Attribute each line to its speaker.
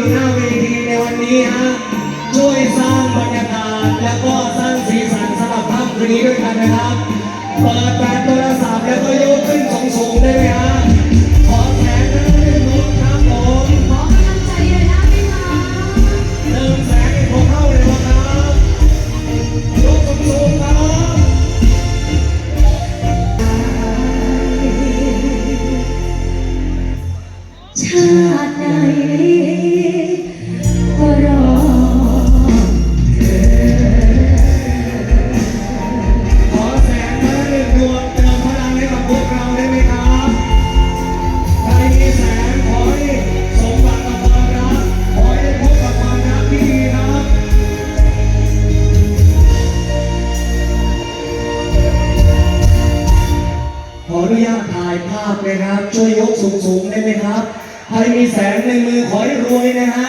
Speaker 1: ู่หน้าเวทีในวันนี้ฮะช่วยสร้างบรรยากาศและก็สร้างสีสันสำหรับภาพคืนนี้ด้วยกันนะครับเปิดแปดโทรศัพท์แล้วก็โยกขึ้นสูงๆได้ไหมฮะขอแขนนะหนึ่ครับผมข
Speaker 2: อกำลัใจเลยนม่คะ
Speaker 1: นึ่แสนให้เข้าเลยนะครบกสูงๆครั
Speaker 2: ชาติไหน
Speaker 1: อนุญาตถ่ายภาพนะครับ ช่วยยกสูงๆได้ไหมครับ ใครมีแสงในมือขอให้รวยนะฮะ